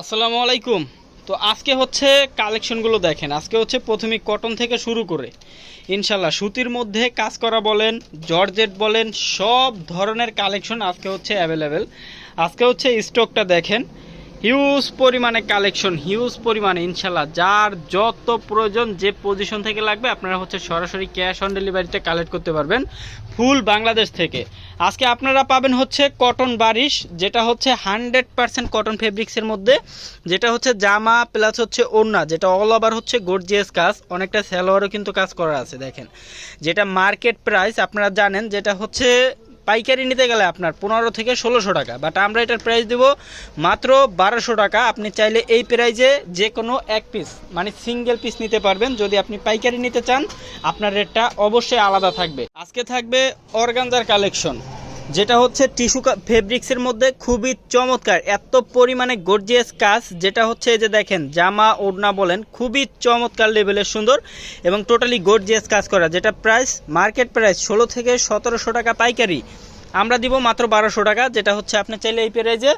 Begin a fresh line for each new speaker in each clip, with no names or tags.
আসসালামু আলাইকুম। তো আজকে হচ্ছে কালেকশনগুলো দেখেন। আজকে হচ্ছে প্রথমে কটন থেকে শুরু করে ইনশাল্লাহ সুতির মধ্যে কাজ করা বলেন, জর্জেট বলেন, সব ধরনের কালেকশন আজকে হচ্ছে অ্যাভেলেবেল আজকে হচ্ছে স্টকটা দেখেন। হিউজ পরিমাণে কালেকশন হিউজ পরিমাণে ইনশাল্লাহ যার যত প্রয়োজন, যে পজিশন থেকে লাগবে, আপনারা হচ্ছে সরাসরি ক্যাশ অন ডেলিভারিতে কালেক্ট করতে পারবেন ফুল বাংলাদেশ থেকে। আজকে আপনারা পাবেন হচ্ছে কটন বারিশ, যেটা হচ্ছে হান্ড্রেড পার্সেন্ট কটন ফেব্রিক্সের মধ্যে, যেটা হচ্ছে জামা প্লাস হচ্ছে ওড়না, যেটা অল ওভার হচ্ছে গর্জিয়াস কাজ, অনেকটা স্যালোয়ারও কিন্তু কাজ করা আছে, দেখেন। যেটা মার্কেট প্রাইস আপনারা জানেন, যেটা হচ্ছে পাইকারি নিতে গেলে আপনার পনেরো থেকে ষোলোশো টাকা বাট আমরা এটার প্রাইস দেব মাত্র বারোশো টাকা। আপনি চাইলে এই প্রাইজে যে কোনো এক পিস মানে সিঙ্গেল পিস নিতে পারবেন। যদি আপনি পাইকারি নিতে চান, আপনার রেটটা অবশ্যই আলাদা থাকবে। আজকে থাকবে অর্গানজার কালেকশন যেটা হচ্ছে টিস্যু ফেব্রিক্সের মধ্যে খুবই চমৎকার, এত পরিমাণে গর্জিয়াস কাজ, যেটা হচ্ছে এই যে দেখেন, জামা ওড়না বলেন, খুবই চমৎকার লেভেলের সুন্দর এবং টোটালি গর্জিয়াস কাজ করা, যেটা প্রাইস মার্কেট প্রাইস ষোলো থেকে সতেরোশো টাকা পাইকারি। আমরা দিব মাত্র বারোশো টাকা, যেটা হচ্ছে আপনি চাইলে এই প্রাইজে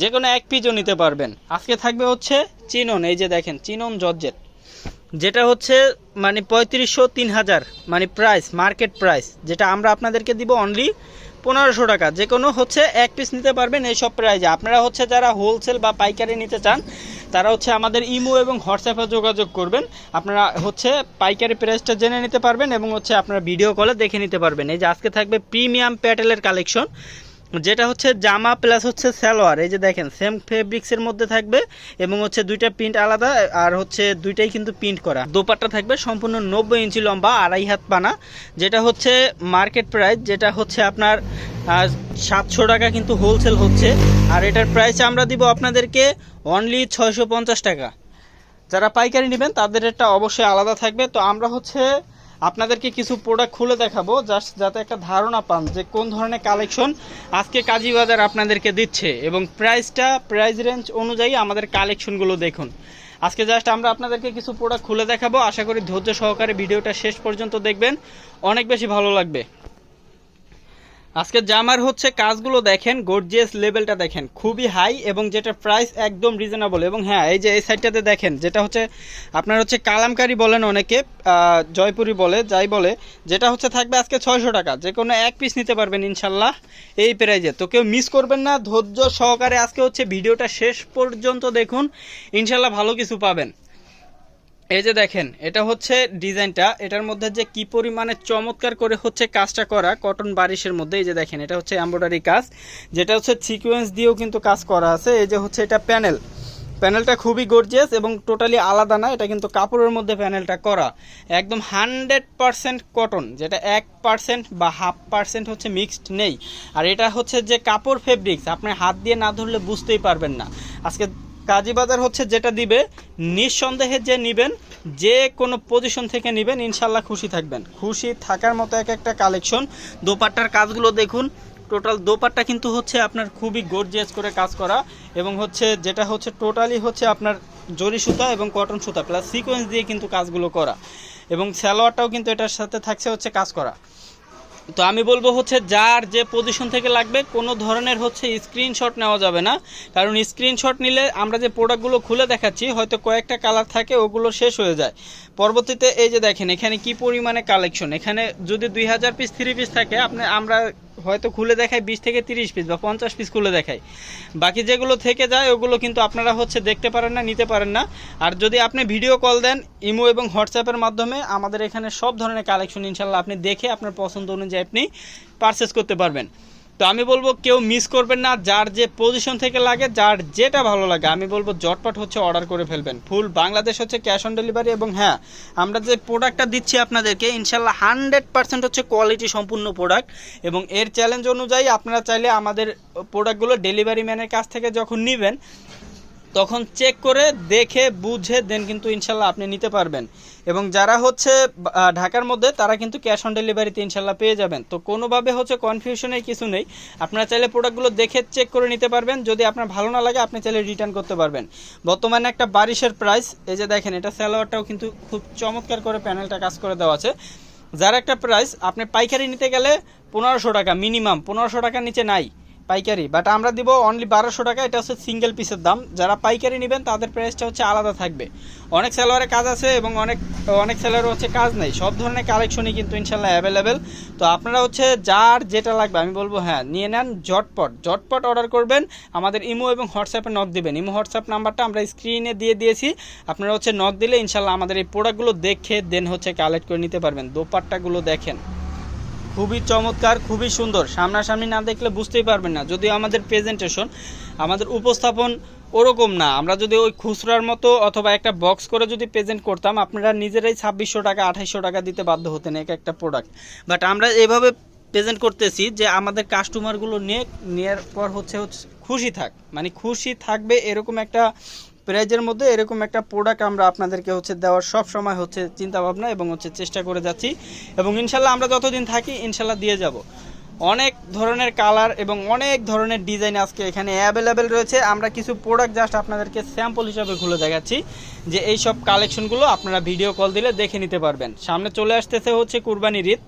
যে কোনো এক পিজও নিতে পারবেন। আজকে থাকবে হচ্ছে চিনন, এই যে দেখেন, চিনন জর্জেট। যেটা হচ্ছে মানে পঁয়ত্রিশশো তিন হাজার মানে প্রাইস মার্কেট প্রাইস যেটা আমরা আপনাদেরকে দিব অনলি পনেরোশো টাকা। যে কোনো হচ্ছে এক পিস নিতে পারবেন এই সব প্রাইজে আপনারা হচ্ছে যারা হোলসেল বা পাইকারি নিতে চান, তারা হচ্ছে আমাদের ইমো এবং হোয়াটসঅ্যাপে যোগাযোগ করবেন। আপনারা হচ্ছে পাইকারি প্রাইসটা জেনে নিতে পারবেন এবং হচ্ছে আপনারা ভিডিও কলে দেখে নিতে পারবেন। এই যে আজকে থাকবে প্রিমিয়াম প্যাটেলের কালেকশন যেটা হচ্ছে জামা প্লাস হচ্ছে সালোয়ার। এই যে দেখেন সেম ফেব্রিক্সের মধ্যে থাকবে এবং হচ্ছে দুইটা প্রিন্ট আলাদা, আর হচ্ছে দুইটাই কিন্তু প্রিন্ট করা। দোপাট্টা থাকবে সম্পূর্ণ নব্বই ইঞ্চি লম্বা, আড়াই হাত পানা যেটা হচ্ছে মার্কেট প্রাইস যেটা হচ্ছে আপনার সাতশো টাকা কিন্তু হোলসেল হচ্ছে। আর এটার প্রাইস আমরা দিব আপনাদেরকে অনলি ছয়শো পঞ্চাশ টাকা। যারা পাইকারি নেবেন, তাদের রেটটা অবশ্যই আলাদা থাকবে। তো আমরা হচ্ছে আপনাদেরকে কিছু প্রোডাক্ট খুলে দেখাবো জাস্ট যাতে একটা ধারণা পান যে কোন ধরনের কালেকশন আজকে কাজী বাজার আপনাদেরকে দিচ্ছে এবং প্রাইসটা প্রাইস রেঞ্জ অনুযায়ী আমাদের কালেকশনগুলো দেখুন। আজকে জাস্ট আমরা আপনাদেরকে কিছু প্রোডাক্ট খুলে দেখাবো। আশা করি ধৈর্য সহকারে ভিডিওটা শেষ পর্যন্ত দেখবেন। অনেক বেশি ভালো লাগবে। আজকে জামার হচ্ছে কাজগুলো দেখেন গর্জিয়াস লেভেলটা দেখেন, খুবই হাই এবং যেটা প্রাইস একদম রিজনেবল এবং হ্যাঁ এই যে এই সাইডটাতে দেখেন, যেটা হচ্ছে আপনার হচ্ছে কালামকারি বলেন অনেকে জয়পুরি বলে, যাই বলে, যেটা হচ্ছে থাকবে আজকে ছয়শো টাকা, যে কোনো এক পিস নিতে পারবেন ইনশাল্লাহ এই প্রাইজে তো কেউ মিস করবেন না, ধৈর্য সহকারে আজকে হচ্ছে ভিডিওটা শেষ পর্যন্ত দেখুন, ইনশাল্লাহ ভালো কিছু পাবেন। এই যে দেখেন, এটা হচ্ছে ডিজাইনটা। এটার মধ্যে যে কি পরিমাণে চমৎকার করে হচ্ছে কাজটা করা কটন বারিশের মধ্যে, এই যে দেখেন, এটা হচ্ছে এমব্রয়ডারি কাজ। যেটা হচ্ছে সিকোয়েন্স দিয়েও কিন্তু কাজ করা আছে। এই যে হচ্ছে এটা প্যানেল। প্যানেলটা খুবই গর্জিয়াস এবং টোটালি আলাদা না, এটা কিন্তু কাপড়ের মধ্যে প্যানেলটা করা। একদম হান্ড্রেড পারসেন্ট কটন, যেটা এক পার্সেন্ট বা হাফ পার্সেন্ট হচ্ছে মিক্সড নেই। আর এটা হচ্ছে যে কাপড় ফেব্রিক্স আপনি হাত দিয়ে না ধরলে বুঝতেই পারবেন না। আজকে কাজীবাজার হচ্ছে যেটা দিবে, নিঃসন্দেহে যে নেবেন, যে কোনো পজিশন থেকে নেবেন ইনশাল্লাহ খুশি থাকবেন। খুশি থাকার মতো এক একটা কালেকশন দোপাট্টার কাজগুলো দেখুন টোটাল দোপাট্টা কিন্তু হচ্ছে আপনার খুবই গর্জিয়াস করে কাজ করা এবং হচ্ছে যেটা হচ্ছে টোটালি হচ্ছে আপনার জরি সুতা এবং কটন সুতা প্লাস সিকোয়েন্স দিয়ে কিন্তু কাজগুলো করা। এবং স্যালোয়ারটাও কিন্তু এটার সাথে থাকছে হচ্ছে কাজ করা। তো আমি বলব হচ্ছে যার যে পজিশন থেকে লাগবে, কোনো ধরনের হচ্ছে স্ক্রিনশট নেওয়া যাবে না। কারণ স্ক্রিনশট নিলে আমরা যে প্রোডাক্টগুলো খুলে দেখাচ্ছি, হয়তো কয়েকটা কালার থাকে, ওগুলো শেষ হয়ে যায়। পরবর্তীতে এই যে দেখেন, এখানে কি পরিমাণে কালেকশন এখানে যদি দুই হাজার পিস থ্রি পিস থাকে, আপনি, আমরা হয়তো খুলে দেখায় বিশ থেকে তিরিশ পিস বা পঞ্চাশ পিস খুলে দেখায়। বাকি যেগুলো থেকে যায়, ওগুলো কিন্তু আপনারা হচ্ছে দেখতে পারেন না, নিতে পারেন না। আর যদি আপনি ভিডিও কল দেন, ইমো এবং হোয়াটসঅ্যাপের মাধ্যমে, আমাদের এখানে সব ধরনের কালেকশন ইনশাল্লাহ আপনি দেখে, আপনার পছন্দ অনুযায়ী আপনি পারচেস করতে পারবেন। তো আমি বলব কেউ মিস করবেন না, যার যে পজিশন থেকে লাগে, যার যেটা ভালো লাগে। আমি বলব জটপট হচ্ছে অর্ডার করে ফেলবেন। ফুল বাংলাদেশ হচ্ছে ক্যাশ অন ডেলিভারি এবং হ্যাঁ আমরা যে প্রোডাক্টটা দিচ্ছি আপনাদেরকে ইনশাল্লাহ হান্ড্রেড পার্সেন্ট হচ্ছে কোয়ালিটি সম্পূর্ণ প্রোডাক্ট এবং এর চ্যালেঞ্জ অনুযায়ী আপনারা চাইলে আমাদের প্রোডাক্টগুলো ডেলিভারি ম্যানের কাছ থেকে যখন নেবেন, তখন চেক করে দেখে, বুঝে দেন কিন্তু ইনশাল্লাহ আপনি নিতে পারবেন। এবং যারা হচ্ছে ঢাকার মধ্যে, তারা কিন্তু ক্যাশ অন ডেলিভারিতে ইনশাল্লাহ পেয়ে যাবেন। তো কোনোভাবে হচ্ছে কনফিউশনের কিছু নেই। আপনারা চাইলে প্রোডাক্টগুলো দেখে চেক করে নিতে পারবেন। যদি আপনার ভালো না লাগে, আপনি চাইলে রিটার্ন করতে পারবেন। বর্তমানে একটা বারিশের প্রাইস এই যে দেখেন, এটা স্যালোয়ারটাও কিন্তু খুব চমৎকার করে প্যানেলটা কাজ করে দেওয়া আছে। যার একটা প্রাইস আপনি পাইকারি নিতে গেলে পনেরোশো টাকা মিনিমাম পনেরোশো টাকার নিচে নাই। পাইকারি বাট আমরা দিব অনলি বারোশো টাকা, এটা হচ্ছে সিঙ্গেল পিসের দাম। যারা পাইকারি নেবেন, তাদের প্রাইসটা হচ্ছে আলাদা থাকবে। অনেক সেলোয়ারে কাজ আছে এবং অনেক অনেক সেলোয়ারে হচ্ছে কাজ নেই। সব ধরনের কালেকশনই কিন্তু ইনশাল্লাহ অ্যাভেলেবেল তো আপনারা হচ্ছে যার যেটা লাগবে, আমি বলব হ্যাঁ নিয়ে নেন জটপট জটপট অর্ডার করবেন, আমাদের ইমো এবং হোয়াটসঅ্যাপে নক দিবেন। ইমো, হোয়াটসঅ্যাপ নাম্বারটা আমরা স্ক্রিনে দিয়ে দিয়েছি। আপনারা হচ্ছে নক দিলে ইনশাল্লাহ আমাদের এই প্রোডাক্টগুলো দেখে দেন হচ্ছে কালেক্ট করে নিতে পারবেন। দোপাট্টাগুলো দেখেন। খুবই চমৎকার, খুবই সুন্দর। সামনাসামনি না দেখলে বুঝতেই পারবেন না। যদিও আমাদের প্রেজেন্টেশন আমাদের উপস্থাপন ওরকম না। আমরা যদি ওই খুচরার মতো অথবা একটা বক্স করে যদি প্রেজেন্ট করতাম, আপনারা নিজেরাই ছাব্বিশশো টাকা, আঠাইশশো টাকা দিতে বাধ্য হতেন এক একটা প্রোডাক্ট বাট আমরা এভাবে প্রেজেন্ট করতেছি যে আমাদের কাস্টমারগুলো নিয়ে নেওয়ার পর হচ্ছে হচ্ছে খুশি থাক। মানে খুশি থাকবে এরকম একটা প্রাইজের মধ্যে এরকম একটা প্রোডাক্ট আমরা আপনাদেরকে হচ্ছে দেওয়ার সব সময় হচ্ছে চিন্তা ভাবনা এবং হচ্ছে চেষ্টা করে যাচ্ছি এবং ইনশাল্লাহ আমরা যতদিন থাকি ইনশাল্লাহ দিয়ে যাব। অনেক ধরনের কালার এবং অনেক ধরনের ডিজাইন আজকে এখানে অ্যাভেলেবেল রয়েছে। আমরা কিছু প্রোডাক্ট জাস্ট আপনাদেরকে স্যাম্পল হিসাবে খুলে দেখাচ্ছি যে এই সব কালেকশনগুলো আপনারা ভিডিও কল দিলে দেখে নিতে পারবেন। সামনে চলে আসতেছে হচ্ছে কুরবানির ঈদ।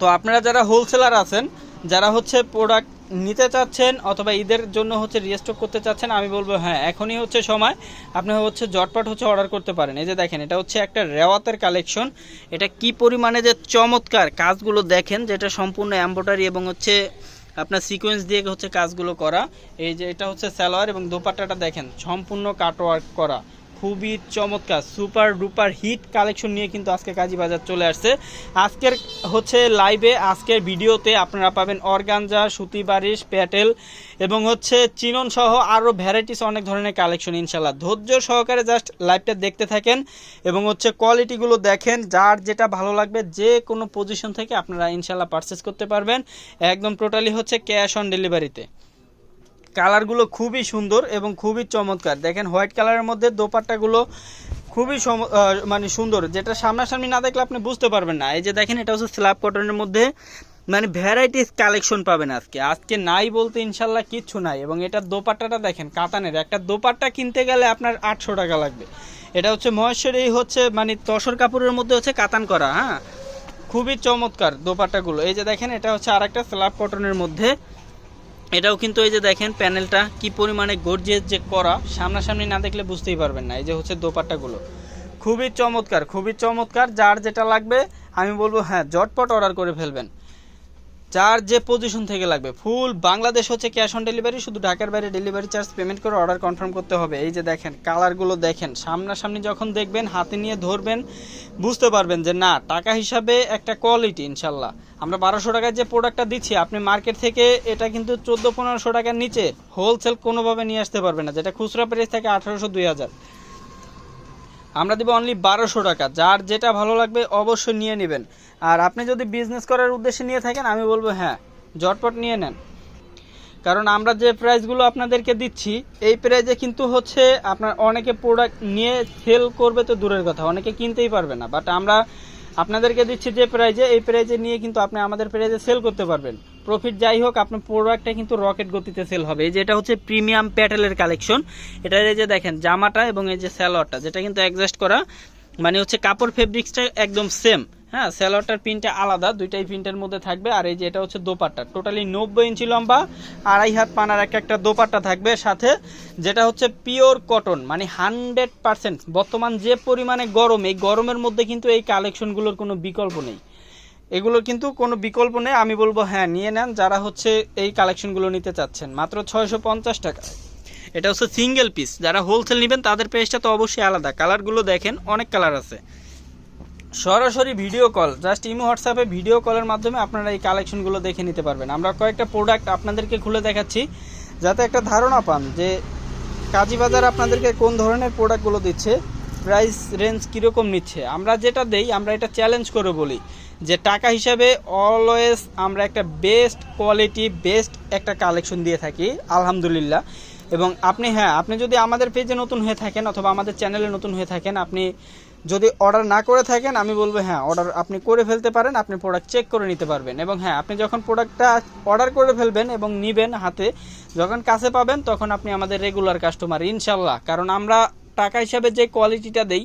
তো আপনারা যারা হোলসেলার আছেন, যারা হচ্ছে প্রোডাক্ট নিতে চাচ্ছেন অথবা ঈদের জন্য হচ্ছে রিস্টক করতে চাচ্ছেন, আমি বলব হ্যাঁ এখনই হচ্ছে সময়। আপনি হচ্ছে জটপট হচ্ছে অর্ডার করতে পারেন। এই যে দেখেন, এটা হচ্ছে একটা রেওয়াতের কালেকশন এটা কি পরিমাণে যে চমৎকার কাজগুলো দেখেন, যেটা সম্পূর্ণ এম্ব্রয়ডারি এবং হচ্ছে আপনার সিকোয়েন্স দিয়ে হচ্ছে কাজগুলো করা। এই যে এটা হচ্ছে স্যালোয়ার এবং দোপাট্টাটা দেখেন, সম্পূর্ণ কাটওয়ার্ক করা। খুবই চমৎকার, সুপার ডুপার হিট কালেকশন নিয়ে কিন্তু আজকে কাজী বাজার চলে আসছে। আজকের হচ্ছে লাইভে আজকের ভিডিওতে আপনারা পাবেন অর্গানজা, সুতি বারিশ, প্যাটেল এবং হচ্ছে চিনন সহ আরও ভ্যারাইটিস অনেক ধরনের কালেকশন ইনশাল্লাহ ধৈর্য সহকারে জাস্ট লাইভটা দেখতে থাকেন এবং হচ্ছে কোয়ালিটিগুলো দেখেন, যার যেটা ভালো লাগবে যে কোনো পজিশন থেকে আপনারা ইনশাল্লাহ পারচেস করতে পারবেন। একদম টোটালি হচ্ছে ক্যাশ অন ডেলিভারিতে কালারগুলো খুবই সুন্দর এবং খুবই চমৎকার। দেখেন হোয়াইট কালারের মধ্যে দোপাট্টাগুলো খুবই মানে সুন্দর। যেটা সামনাসামনি না দেখলে আপনি বুঝতে পারবেন না। এই যে দেখেন, এটা হচ্ছে স্ল্যাব কটনের মধ্যে মানে ভ্যারাইটিস কালেকশন পাবেন আজকে। আজকে নাই বলতে ইনশাল্লাহ কিচ্ছু নাই এবং এটার দোপাট্টাটা দেখেন, কাতানের। একটা দোপাট্টা কিনতে গেলে আপনার আটশো টাকা লাগবে। এটা হচ্ছে মহেশ্বরী, হচ্ছে মানে তসর কাপড়ের মধ্যে হচ্ছে কাতান করা হ্যাঁ? খুবই চমৎকার দোপাট্টাগুলো। এই যে দেখেন, এটা হচ্ছে আরেকটা স্ল্যাব কটনের মধ্যে এটাও কিন্তু এই যে দেখেন প্যানেলটা কি পরিমাণে গর্জেস যে করা, সামনাসামনি না দেখলে বুঝতেই পারবেন না। এই যে হচ্ছে দোপাট্টাগুলো। খুবই চমৎকার খুবই চমৎকার। যার যেটা লাগবে, আমি বলব হ্যাঁ জটপট অর্ডার করে ফেলবেন। যার যে পজিশন থেকে লাগবে ফুল বাংলাদেশ হচ্ছে ক্যাশ অন ডেলিভারি শুধু ঢাকার বাইরে ডেলিভারি চার্জ পেমেন্ট করে অর্ডার কনফার্ম করতে হবে। এই যে দেখেন কালারগুলো দেখেন, সামনাসামনি যখন দেখবেন, হাতে নিয়ে ধরবেন, বুঝতে পারবেন যে না, টাকা হিসাবে একটা কোয়ালিটি ইনশাল্লাহ। আমরা বারোশো টাকার যে প্রোডাক্টটা দিচ্ছি, আপনি মার্কেট থেকে এটা কিন্তু চোদ্দ, পনেরোশো টাকার নিচে হোলসেল কোনোভাবে নিয়ে আসতে পারবেন না, যেটা খুচরা প্রাইস থাকে আঠারোশো, দুই হাজার। আমরা দেবো অনলি বারোশো টাকা, যার যেটা ভালো লাগবে অবশ্যই নিয়ে নেবেন। আর আপনি যদি বিজনেস করার উদ্দেশ্যে নিয়ে থাকেন, আমি বলব হ্যাঁ জটপট নিয়ে নেন। কারণ আমরা যে প্রাইসগুলো আপনাদেরকে দিচ্ছি, এই প্রাইজে কিন্তু হচ্ছে আপনার অনেকে প্রোডাক্ট নিয়ে সেল করবে তো দূরের কথা, অনেকে কিনতেই পারবে না। বাট আমরা আপনাদেরকে দিচ্ছি যে প্রাইজে এই প্রাইজে নিয়ে কিন্তু আপনি আমাদের প্রাইজে সেল করতে পারবেন। প্রফিট যাই হোক, আপনার প্রোডাক্টটা কিন্তু রকেট গতিতে সেল হবে। এই যে এটা হচ্ছে প্রিমিয়াম প্যাটেলের কালেকশন এটা এই যে দেখেন, জামাটা এবং এই যে স্যালোয়ারটা যেটা কিন্তু অ্যাডজাস্ট করা মানে হচ্ছে কাপড় ফেব্রিক্সটা একদম সেম হ্যাঁ স্যালোয়ারটার প্রিন্টটা আলাদা, দুইটাই প্রিন্টের মধ্যে থাকবে। আর এই যে এটা হচ্ছে দোপাট্টা। টোটালি নব্বই ইঞ্চি লম্বা, আড়াই হাত পানার একটা একটা দোপাট্টা থাকবে। সাথে যেটা হচ্ছে পিওর কটন মানে হান্ড্রেড পার্সেন্ট বর্তমান যে পরিমাণে গরম, এই গরমের মধ্যে কিন্তু এই কালেকশনগুলোর কোনো বিকল্প নেই। এগুলোর কিন্তু কোনো বিকল্প নেই। আমি বলব হ্যাঁ নিয়ে নেন যারা হচ্ছে এই কালেকশনগুলো নিতে চাচ্ছেন। মাত্র ছয়শো পঞ্চাশ টাকা এটা হচ্ছে সিঙ্গেল পিস যারা হোলসেল নেবেন, তাদের প্রাইসটা তো অবশ্যই আলাদা। কালারগুলো দেখেন, অনেক কালার আছে। সরাসরি ভিডিও কল জাস্ট ইমো হোয়াটসঅ্যাপে ভিডিও কলের মাধ্যমে আপনারা এই কালেকশনগুলো দেখে নিতে পারবেন। আমরা কয়েকটা প্রোডাক্ট আপনাদেরকে খুলে দেখাচ্ছি, যাতে একটা ধারণা পান যে কাজীবাজার আপনাদেরকে কোন ধরনের প্রোডাক্টগুলো দিচ্ছে প্রাইস রেঞ্জ কীরকম নিচ্ছে। আমরা যেটা দেই, আমরা এটা চ্যালেঞ্জ করে বলি যে টাকা হিসাবে অলওয়েজ আমরা একটা বেস্ট কোয়ালিটি বেস্ট একটা কালেকশন দিয়ে থাকি, আলহামদুলিল্লাহ। এবং আপনি হ্যাঁ আপনি যদি আমাদের পেজে নতুন হয়ে থাকেন অথবা আমাদের চ্যানেলে নতুন হয়ে থাকেন, আপনি যদি অর্ডার না করে থাকেন, আমি বলব হ্যাঁ অর্ডার আপনি করে ফেলতে পারেন, আপনি প্রোডাক্ট চেক করে নিতে পারবেন। এবং হ্যাঁ আপনি যখন প্রোডাক্টটা অর্ডার করে ফেলবেন এবং নিবেন হাতে, যখন কাছে পাবেন, তখন আপনি আমাদের রেগুলার কাস্টমার ইনশাল্লাহ কারণ আমরা টাকা হিসাবে যে কোয়ালিটিটা দেই,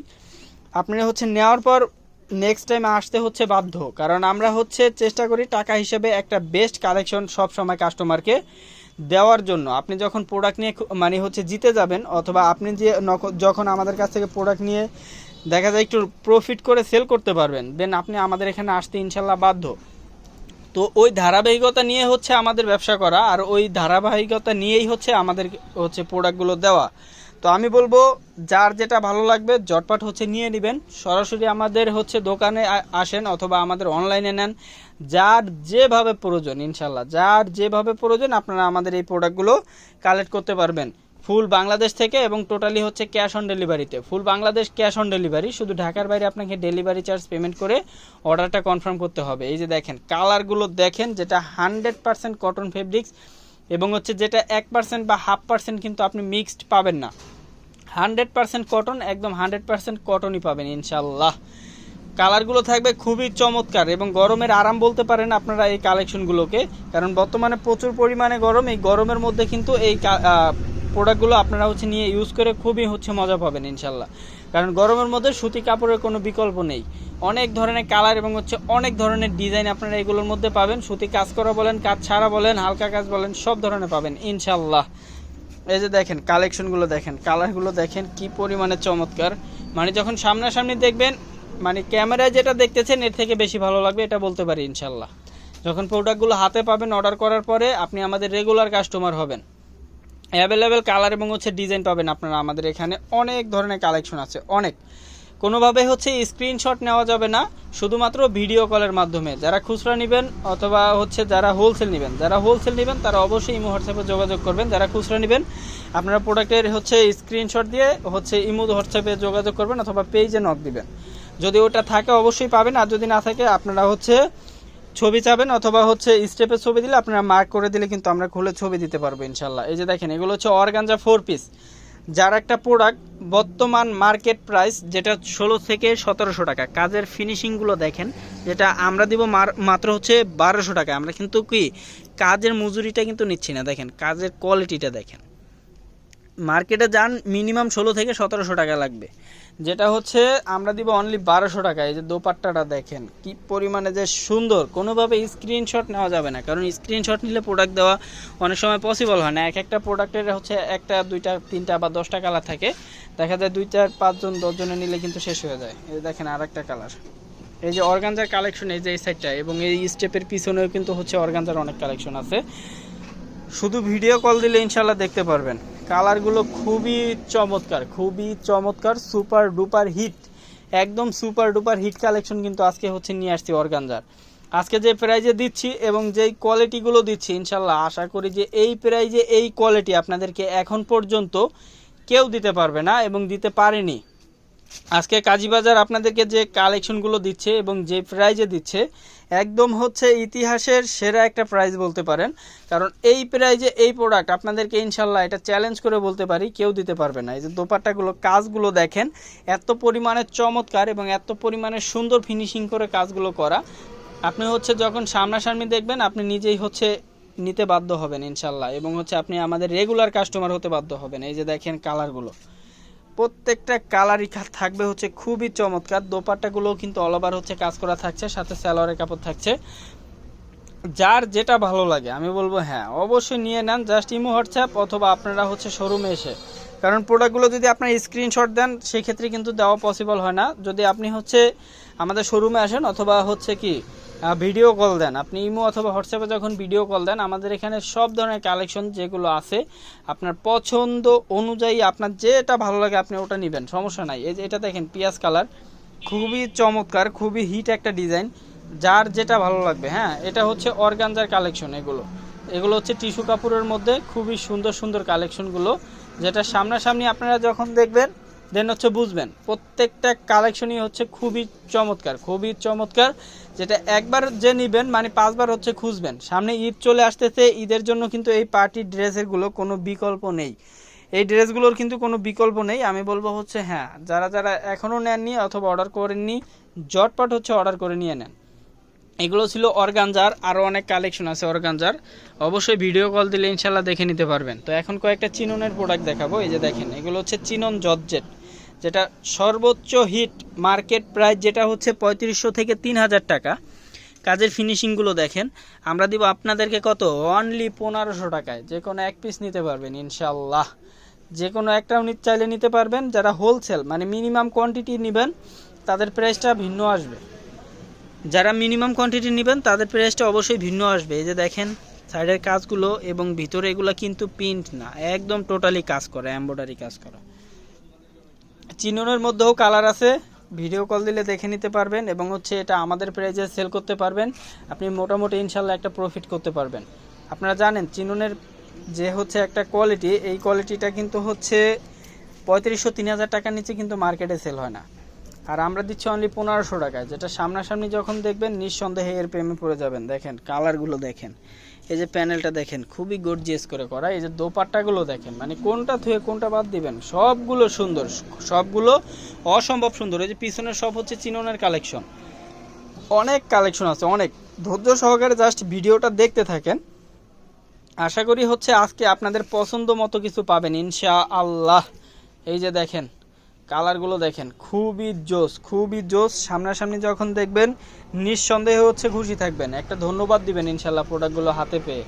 আপনি হচ্ছে নেওয়ার পর নেক্সট টাইম আসতে হচ্ছে বাধ্য। কারণ আমরা হচ্ছে চেষ্টা করি টাকা হিসেবে একটা বেস্ট কালেকশন সব সময় কাস্টমারকে দেওয়ার জন্য। আপনি যখন প্রোডাক্ট নিয়ে মানে হচ্ছে জিতে যাবেন, অথবা আপনি যে যখন আমাদের কাছ থেকে প্রোডাক্ট নিয়ে দেখা যায় একটু প্রফিট করে সেল করতে পারবেন। দেন আপনি আমাদের এখানে আসতে ইনশাল্লাহ বাধ্য। তো ওই ধারাবাহিকতা নিয়ে হচ্ছে আমাদের ব্যবসা করা, আর ওই ধারাবাহিকতা নিয়েই হচ্ছে আমাদের হচ্ছে প্রোডাক্টগুলো দেওয়া। তো আমি বলব, যার যেটা ভালো লাগবে জটপাট হচ্ছে নিয়ে নেবেন। সরাসরি আমাদের হচ্ছে দোকানে আসেন অথবা আমাদের অনলাইনে নেন। যার যেভাবে প্রয়োজন, ইনশাল্লাহ। যার যেভাবে প্রয়োজন, আপনারা আমাদের এই প্রোডাক্টগুলো কালেক্ট করতে পারবেন। ফুল বাংলাদেশ থেকে এবং টোটালি হচ্ছে ক্যাশ অন ডেলিভারিতে। Full Bangladesh cash on delivery, শুধু ঢাকার বাইরে আপনাকে ডেলিভারি চার্জ পেমেন্ট করে অর্ডারটা কনফার্ম করতে হবে। এই যে দেখেন, কালারগুলো দেখেন, যেটা হান্ড্রেড পার্সেন্ট কটন ফেব্রিক্স এবং হচ্ছে যেটা এক পার্সেন্ট বা হাফ পার্সেন্ট কিন্তু আপনি মিক্সড পাবেন না। হান্ড্রেড পার্সেন্ট কটন, একদম হান্ড্রেড পার্সেন্ট কটনই পাবেন ইনশাল্লাহ কালারগুলো থাকবে খুবই চমৎকার এবং গরমের আরাম বলতে পারেন আপনারা এই কালেকশনগুলোকে, কারণ বর্তমানে প্রচুর পরিমাণে গরম, এই গরমের মধ্যে কিন্তু এই প্রোডাক্টগুলো আপনারা হচ্ছে নিয়ে ইউজ করে খুবই হচ্ছে মজা পাবেন, ইনশাল্লাহ। কারণ গরমের মধ্যে সুতি কাপড়ের কোনো বিকল্প নেই। অনেক ধরনের কালার এবং হচ্ছে অনেক ধরনের ডিজাইন আপনারা এগুলোর মধ্যে পাবেন। সুতি কাজ করা বলেন, কাজ ছাড়া বলেন, হালকা কাজ বলেন, সব ধরনের পাবেন, ইনশাল্লাহ। এই যে দেখেন কালেকশনগুলো দেখেন কালারগুলো দেখেন, কি পরিমাণে চমৎকার। মানে যখন সামনাসামনি দেখবেন মানে ক্যামেরায় যেটা দেখতেছেন, এর থেকে বেশি ভালো লাগবে, এটা বলতে পারি, ইনশাল্লাহ। যখন প্রোডাক্টগুলো হাতে পাবেন অর্ডার করার পরে, আপনি আমাদের রেগুলার কাস্টমার হবেন। অ্যাভেলেবেল কালার এবং হচ্ছে ডিজাইন পাবেন আপনারা আমাদের এখানে। অনেক ধরনের কালেকশন আছে, অনেক। কোনোভাবে হচ্ছে স্ক্রিনশট নেওয়া যাবে না, শুধুমাত্র ভিডিও কলের মাধ্যমে। যারা খুচরা নেবেন অথবা হচ্ছে যারা হোলসেল নেবেন, যারা হোলসেল নেবেন তারা অবশ্যই ইমো হোয়াটসঅ্যাপে যোগাযোগ করবেন। যারা খুচরা নেবেন, আপনারা প্রোডাক্টের হচ্ছে স্ক্রিনশট দিয়ে হচ্ছে ইমো হোয়াটসঅ্যাপে যোগাযোগ করবেন অথবা পেজে নক দিবেন। যদি ওটা থাকে অবশ্যই পাবেন, আর যদি না থাকে আপনারা হচ্ছে ছবি চাবেন অথবা হচ্ছে স্টেপের ছবি দিলে আপনারা মার্ক করে দিলে কিন্তু আমরা খুলে ছবি দিতে পারব ইনশাল্লাহ এই যে দেখেন, এগুলো হচ্ছে অর্গানজা ফোর পিস যার একটা প্রোডাক্ট বর্তমান মার্কেট প্রাইস যেটা ষোলো থেকে সতেরোশো টাকা। কাজের ফিনিশিংগুলো দেখেন, যেটা আমরা দিব মাত্র হচ্ছে বারোশো টাকা। আমরা কিন্তু কি, কাজের মজুরিটা কিন্তু নিচ্ছি না। দেখেন, কাজের কোয়ালিটিটা দেখেন। মার্কেটে যান মিনিমাম ষোলো থেকে সতেরোশো টাকা লাগবে। যেটা হচ্ছে, আমরা দিব অনলি বারোশো টাকা। এই যে দোপাট্টাটা দেখেন, কি পরিমাণে যে সুন্দর। কোনোভাবে স্ক্রিনশট নেওয়া যাবে না, কারণ স্ক্রিনশট নিলে প্রোডাক্ট দেওয়া অনেক সময় পসিবল হয় না। এক একটা প্রোডাক্টের হচ্ছে একটা, দুইটা, তিনটা বা দশটা কালার থাকে। দেখা যায় দুই চার পাঁচজন, দশজনে নিলে কিন্তু শেষ হয়ে যায়। এই দেখেন আর একটা কালার এই যে অর্গানজার কালেকশন এই যে এই সাইডটা এবং এই স্টেপের পিছনেও কিন্তু হচ্ছে অর্গানজার অনেক কালেকশন আছে। শুধু ভিডিও কল দিলে ইনশাল্লাহ দেখতে পারবেন। কালারগুলো খুবই চমৎকার খুবই চমৎকার, সুপার ডুপার হিট, একদম সুপার ডুপার হিট কালেকশন কিন্তু আজকে হচ্ছে নিয়ে আসছি অর্গানজার। আজকে যে প্রাইজে দিচ্ছি এবং যেই কোয়ালিটিগুলো দিচ্ছি ইনশাল্লাহ আশা করি যে এই প্রাইজে এই কোয়ালিটি আপনাদেরকে এখন পর্যন্ত কেউ দিতে পারবে না এবং দিতে পারেনি। আজকে কাজীবাজার আপনাদেরকে যে কালেকশনগুলো দিচ্ছে এবং যে প্রাইজে দিচ্ছে, একদম হচ্ছে ইতিহাসের সেরা একটা প্রাইজ বলতে পারেন। কারণ এই প্রাইজে এই প্রোডাক্ট আপনাদেরকে ইনশাল্লাহ এটা চ্যালেঞ্জ করে বলতে পারি, কেউ দিতে পারবে না। এই যে দোপাট্টাগুলো, কাজগুলো দেখেন, এত পরিমাণে চমৎকার এবং এত পরিমাণে সুন্দর ফিনিশিং করে কাজগুলো করা। আপনি হচ্ছে যখন সামনাসামনি দেখবেন, আপনি নিজেই হচ্ছে নিতে বাধ্য হবেন ইনশাল্লাহ এবং হচ্ছে আপনি আমাদের রেগুলার কাস্টমার হতে বাধ্য হবেন। এই যে দেখেন কালারগুলো প্রত্যেকটা কালারই থাকবে হচ্ছে খুবই চমৎকার। দোপাট্টাগুলোও কিন্তু অল ওভার হচ্ছে কাজ করা থাকছে, সাথে স্যালোয়ারের কাপড় থাকছে। যার যেটা ভালো লাগে, আমি বলব হ্যাঁ অবশ্যই নিয়ে নেন জাস্ট ইমো হোয়াটসঅ্যাপ অথবা আপনারা হচ্ছে শোরুমে এসে। কারণ প্রোডাক্টগুলো যদি আপনার স্ক্রিনশট দেন, সেক্ষেত্রে কিন্তু দেওয়া পসিবল হয় না। যদি আপনি হচ্ছে আমাদের শোরুমে আসেন অথবা হচ্ছে কি ভিডিও কল দেন। আপনি ইমো অথবা হোয়াটসঅ্যাপে যখন ভিডিও কল দেন, আমাদের এখানে সব ধরনের কালেকশন যেগুলো আছে, আপনার পছন্দ অনুযায়ী আপনার যেটা ভালো লাগে আপনি ওটা নেবেন, সমস্যা নাই। এই যে এটা দেখেন, পিয়াজ কালার। খুবই চমৎকার, খুবই হিট একটা ডিজাইন যার যেটা ভালো লাগবে হ্যাঁ এটা হচ্ছে অর্গানজার কালেকশন এগুলো। এগুলো হচ্ছে টিস্যু কাপড়ের মধ্যে খুবই সুন্দর সুন্দর কালেকশনগুলো যেটা সামনাসামনি আপনারা যখন দেখবেন দেন হচ্ছে বুঝবেন, প্রত্যেকটা কালেকশনই হচ্ছে খুবই চমৎকার খুবই চমৎকার, যেটা একবার যে নিবেন মানে পাঁচবার হচ্ছে খুঁজবেন। সামনে ঈদ চলে আসতেছে, ঈদের জন্য কিন্তু এই পার্টি ড্রেসেরগুলো কোনো বিকল্প নেই। এই ড্রেসগুলোর কিন্তু কোনো বিকল্প নেই, আমি বলব হচ্ছে হ্যাঁ যারা যারা এখনও নেননি অথবা অর্ডার করেননি জটপট হচ্ছে অর্ডার করে নিয়ে নেন। এগুলো ছিল অর্গানজার আরও অনেক কালেকশন আছে অর্গানজার, অবশ্যই ভিডিও কল দিলে ইনশাল্লাহ দেখে নিতে পারবেন। তো এখন কয়েকটা চিননের প্রোডাক্ট দেখাবো, এই যে দেখেন, এগুলো হচ্ছে চিনন জর্জেট। যেটা সর্বোচ্চ হিট মার্কেট প্রাইস যেটা হচ্ছে পঁয়ত্রিশশো থেকে তিন হাজার টাকা। কাজের ফিনিশিংগুলো দেখেন। আমরা দিব আপনাদেরকে কত? অনলি পনেরোশো টাকায়। যে কোনো এক পিস নিতে পারবেন ইনশাল্লাহ যে কোনো একটাও চাইলে নিতে পারবেন। যারা হোলসেল মানে মিনিমাম কোয়ান্টিটি নেবেন, তাদের প্রাইসটা ভিন্ন আসবে। যারা মিনিমাম কোয়ান্টিটি নেবেন, তাদের প্রাইসটা অবশ্যই ভিন্ন আসবে। এই যে দেখেন সাইডের কাজগুলো এবং ভিতরে এগুলো কিন্তু প্রিন্ট না। একদম টোটালি কাজ করা এমব্রয়ডারি কাজ করা। চিননের মধ্যেও কালার আছে। ভিডিও কল দিলে দেখে নিতে পারবেন এবং হচ্ছে এটা আমাদের প্রাইজে সেল করতে পারবেন। আপনি মোটামুটি ইনশাল্লাহ একটা প্রফিট করতে পারবেন। আপনারা জানেন, চিননের যে হচ্ছে একটা কোয়ালিটি এই কোয়ালিটিটা কিন্তু হচ্ছে পঁয়ত্রিশশো, তিন হাজার টাকার নিচে কিন্তু মার্কেটে সেল হয় না। আর আমরা দিচ্ছি অনলি পনেরোশো টাকায়, যেটা সামনাসামনি যখন দেখবেন, নিঃসন্দেহে এর প্রেমে পড়ে যাবেন। দেখেন কালারগুলো দেখেন। এই যে প্যানেলটা দেখেন, খুবই গর্জিয়াস করে করা। এই যে দোপাট্টাগুলো দেখেন মানে কোনটা থুয়ে কোনটা বাদ দিবেন, সবগুলো সুন্দর, সবগুলো অসম্ভব সুন্দর। এই যে পিছনের সব হচ্ছে চিননের কালেকশন। অনেক কালেকশন আছে, অনেক। ধৈর্য সহকারে জাস্ট ভিডিওটা দেখতে থাকেন। আশা করি হচ্ছে আজকে আপনাদের পছন্দ মতো কিছু পাবেন ইনশা আল্লাহ এই যে দেখেন কালারগুলো দেখেন, খুবই জোস খুবই জোস। সামনাসামনি যখন দেখবেন, নিঃসন্দেহে হচ্ছে খুশি থাকবেন। একটা ধন্যবাদ দিবেন ইনশাল্লাহ প্রোডাক্টগুলো হাতে পেয়ে।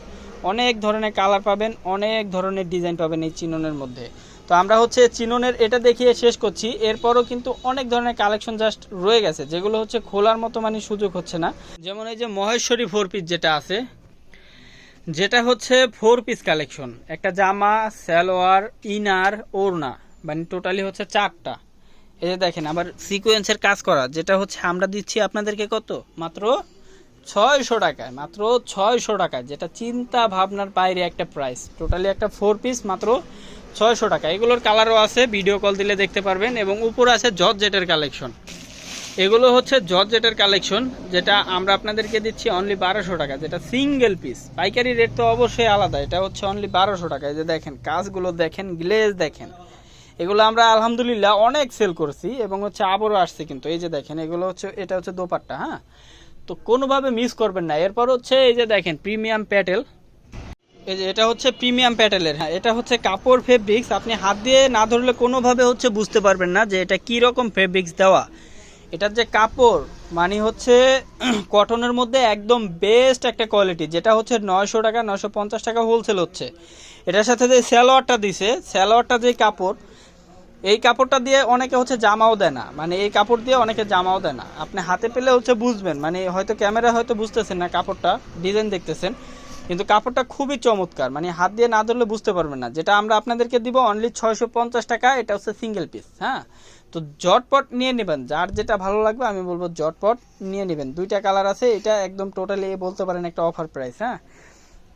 অনেক ধরনের কালার পাবেন, অনেক ধরনের ডিজাইন পাবেন এই চিননের মধ্যে। তো আমরা হচ্ছে চিননের এটা দেখিয়ে শেষ করছি। এরপরও কিন্তু অনেক ধরনের কালেকশন জাস্ট রয়ে গেছে, যেগুলো হচ্ছে খোলার মতো মানে সুযোগ হচ্ছে না। যেমন এই যে মহেশ্বরী ফোর পিস যেটা আছে, যেটা হচ্ছে ফোর পিস কালেকশন একটা জামা, সালোয়ার, ইনার, ওড়না। মানে টোটালি হচ্ছে চারটা। এই যে দেখেন, আবার সিকোয়েন্সের কাজ করা, যেটা হচ্ছে আমরা দিচ্ছি আপনাদেরকে কত? মাত্র ছয়শো টাকায়, মাত্র ছয়শো টাকায়, যেটা চিন্তা ভাবনার বাইরে একটা প্রাইস টোটালি একটা ফোর পিস মাত্র ছয়শো টাকা। এগুলোর কালারও আছে ভিডিও কল দিলে দেখতে পারবেন, এবং উপরে আছে জর্জ জেটের কালেকশন এগুলো হচ্ছে জর্জ জেটের কালেকশন যেটা আমরা আপনাদেরকে দিচ্ছি অনলি বারোশো টাকা, যেটা সিঙ্গেল পিস পাইকারি রেট তো অবশ্যই আলাদা, এটা হচ্ছে অনলি বারোশো টাকা। এই যে দেখেন, কাজগুলো দেখেন গ্লেজ দেখেন। এগুলো আমরা আলহামদুলিল্লাহ অনেক সেল করছি এবং হচ্ছে আবারও আসছে কিন্তু। এই যে দেখেন, এগুলো হচ্ছে, এটা হচ্ছে দোপাট্টা হ্যাঁ? তো কোনোভাবে মিস করবেন না। এরপর হচ্ছে এই যে দেখেন প্রিমিয়াম প্যাটেল এই যে এটা হচ্ছে প্রিমিয়াম প্যাটেলের হ্যাঁ? এটা হচ্ছে কাপড় ফেব্রিক্স আপনি হাত দিয়ে না ধরলে কোনোভাবে হচ্ছে বুঝতে পারবেন না যে এটা কী রকম ফেব্রিক্স দেওয়া। এটার যে কাপড় মানে হচ্ছে কটনের মধ্যে একদম বেস্ট একটা কোয়ালিটি যেটা হচ্ছে নয়শো টাকা, নয়শো পঞ্চাশ টাকা হোলসেল হচ্ছে। এটার সাথে যে স্যালোয়ারটা দিছে স্যালোয়ারটা যে কাপড় এই কাপড়টা দিয়ে অনেকে হচ্ছে জামাও দেয় না। মানে এই কাপড় দিয়ে অনেকে জামাও দেয় না। আপনি হাতে পেলে হচ্ছে বুঝবেন। মানে হয়তো ক্যামেরা হয়তো বুঝতেছেন না কাপড়টা, ডিজাইন দেখতেছেন। কিন্তু কাপড়টা খুবই চমৎকার। মানে হাত দিয়ে না ধরলে বুঝতে পারবেন না। যেটা আমরা আপনাদেরকে দিব অনলি ছয়শো পঞ্চাশ টাকা, এটা হচ্ছে সিঙ্গেল পিস হ্যাঁ? তো জটপট নিয়ে নেবেন। যার যেটা ভালো লাগবে আমি বলব জটপট নিয়ে নেবেন। দুইটা কালার আছে, এটা একদম টোটালি বলতে পারেন একটা অফার প্রাইস হ্যাঁ?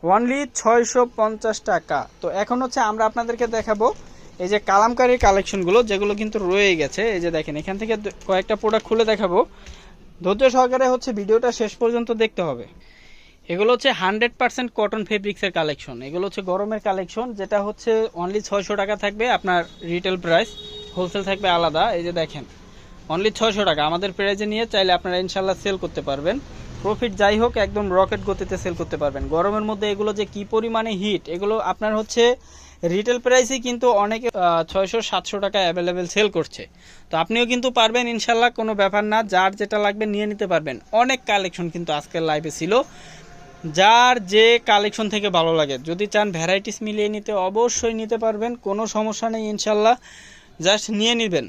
অনলি ছয়শো পঞ্চাশ টাকা। তো এখন হচ্ছে আমরা আপনাদেরকে দেখাবো এই যে কালামকারির কালেকশনগুলো, যেগুলো কিন্তু রয়ে গেছে, এই যে দেখেন, এখান থেকে কয়েকটা প্রোডাক্ট খুলে দেখাবো। ধৈর্য সহকারে হচ্ছে ভিডিওটা শেষ পর্যন্ত দেখতে হবে। এগুলো হচ্ছে হান্ড্রেড পার্সেন্ট কটন ফেব্রিক্সের কালেকশন এগুলো হচ্ছে গরমের কালেকশন যেটা হচ্ছে অনলি ছয়শো টাকা থাকবে, আপনার রিটেল প্রাইস হোলসেল থাকবে আলাদা। এই যে দেখেন অনলি ছয়শো টাকা। আমাদের প্রাইজে নিয়ে চাইলে আপনারা ইনশাল্লাহ সেল করতে পারবেন। প্রফিট যাই হোক, একদম রকেট গতিতে সেল করতে পারবেন। গরমের মধ্যে এগুলো যে কি পরিমাণে হিট এগুলো আপনার হচ্ছে রিটেল প্রাইসই কিন্তু অনেকে ছয়শো, সাতশো টাকা অ্যাভেলেবেল সেল করছে। তো আপনিও কিন্তু পারবেন, ইনশাল্লাহ, কোনো ব্যাপার না। যার যেটা লাগবে নিয়ে নিতে পারবেন। অনেক কালেকশন কিন্তু আজকের লাইভে ছিল। যার যে কালেকশন থেকে ভালো লাগে, যদি চান ভ্যারাইটিস মিলিয়ে নিতে অবশ্যই নিতে পারবেন, কোনো সমস্যা নেই, ইনশাল্লাহ। জাস্ট নিয়ে নেবেন।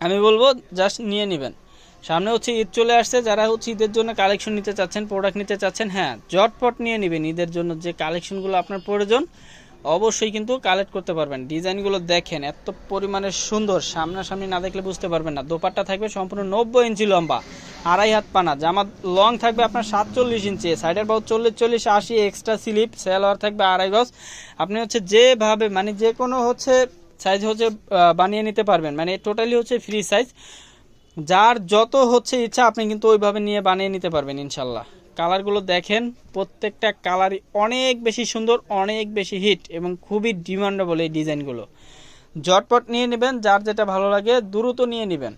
আমি বলব জাস্ট নিয়ে নেবেন। সামনে হচ্ছে ঈদ চলে আসছে, যারা হচ্ছে ঈদের জন্য কালেকশন নিতে চাচ্ছেন প্রোডাক্ট নিতে চাচ্ছেন হ্যাঁ জটপট নিয়ে নেবেন ঈদের জন্য যে কালেকশনগুলো আপনার প্রয়োজন, অবশ্যই কিন্তু কালেক্ট করতে পারবেন। ডিজাইনগুলো দেখেন, এত পরিমাণে সুন্দর, সামনাসামনি না দেখলে বুঝতে পারবেন না। দোপাট্টা থাকবে সম্পূর্ণ নব্বই ইঞ্চি লম্বা, আড়াই হাত পানা জামা লং থাকবে আপনার সাতচল্লিশ ইঞ্চি সাইডের বাহু চল্লিশ চল্লিশ, আশি এক্সট্রা স্লিপ সেলোয়ার থাকবে আড়াই গজ। আপনি হচ্ছে যেভাবে মানে যে কোনো হচ্ছে সাইজ হচ্ছে বানিয়ে নিতে পারবেন মানে টোটালি হচ্ছে ফ্রি সাইজ যার যত হচ্ছে ইচ্ছা, আপনি কিন্তু ওইভাবে নিয়ে বানিয়ে নিতে পারবেন ইনশাল্লাহ। কালারগুলো দেখেন, প্রত্যেকটা কালারই অনেক বেশি সুন্দর, অনেক বেশি হিট এবং খুবই ডিমান্ডেবল এই ডিজাইনগুলো। জটপট নিয়ে নেবেন, যার যেটা ভালো লাগে দ্রুত নিয়ে নেবেন।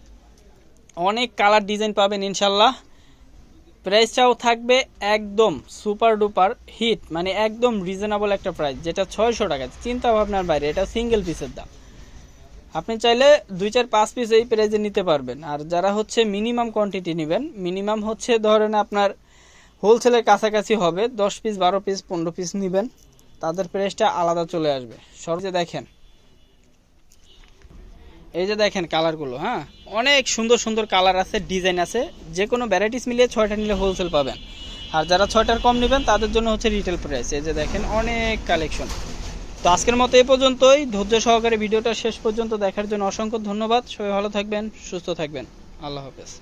অনেক কালার ডিজাইন পাবেন ইনশাল্লাহ। প্রাইসটাও থাকবে একদম সুপার ডুপার হিট মানে একদম রিজনেবল একটা প্রাইস, যেটা ছয়শো টাকা। চিন্তা ভাবনার বাইরে, এটা সিঙ্গেল পিসের দাম। আপনি চাইলে দুই চার পাঁচ পিস এই প্রাইজে নিতে পারবেন। আর যারা হচ্ছে মিনিমাম কোয়ান্টিটি নেবেন মিনিমাম হচ্ছে ধরেন আপনার হোলসেলের কাছাকাছি হবে, দশ পিস বারো পিস পনেরো পিস নেবেন, তাদের প্রাইসটা আলাদা চলে আসবে। সবচেয়ে দেখেন, এই যে দেখেন কালারগুলো হ্যাঁ? অনেক সুন্দর সুন্দর কালার আছে ডিজাইন আছে, যে কোনো ভ্যারাইটিস মিলিয়ে ছয়টা নিলে হোলসেল পাবেন। আর যারা ছয়টার কম নেবেন, তাদের জন্য হচ্ছে রিটেল প্রাইস এই যে দেখেন, অনেক কালেকশন তো আজকের মতো এ পর্যন্তই। ধৈর্য সহকারে ভিডিওটা শেষ পর্যন্ত দেখার জন্য অসংখ্য ধন্যবাদ। সবাই ভালো থাকবেন, সুস্থ থাকবেন। আল্লাহ হাফেজ।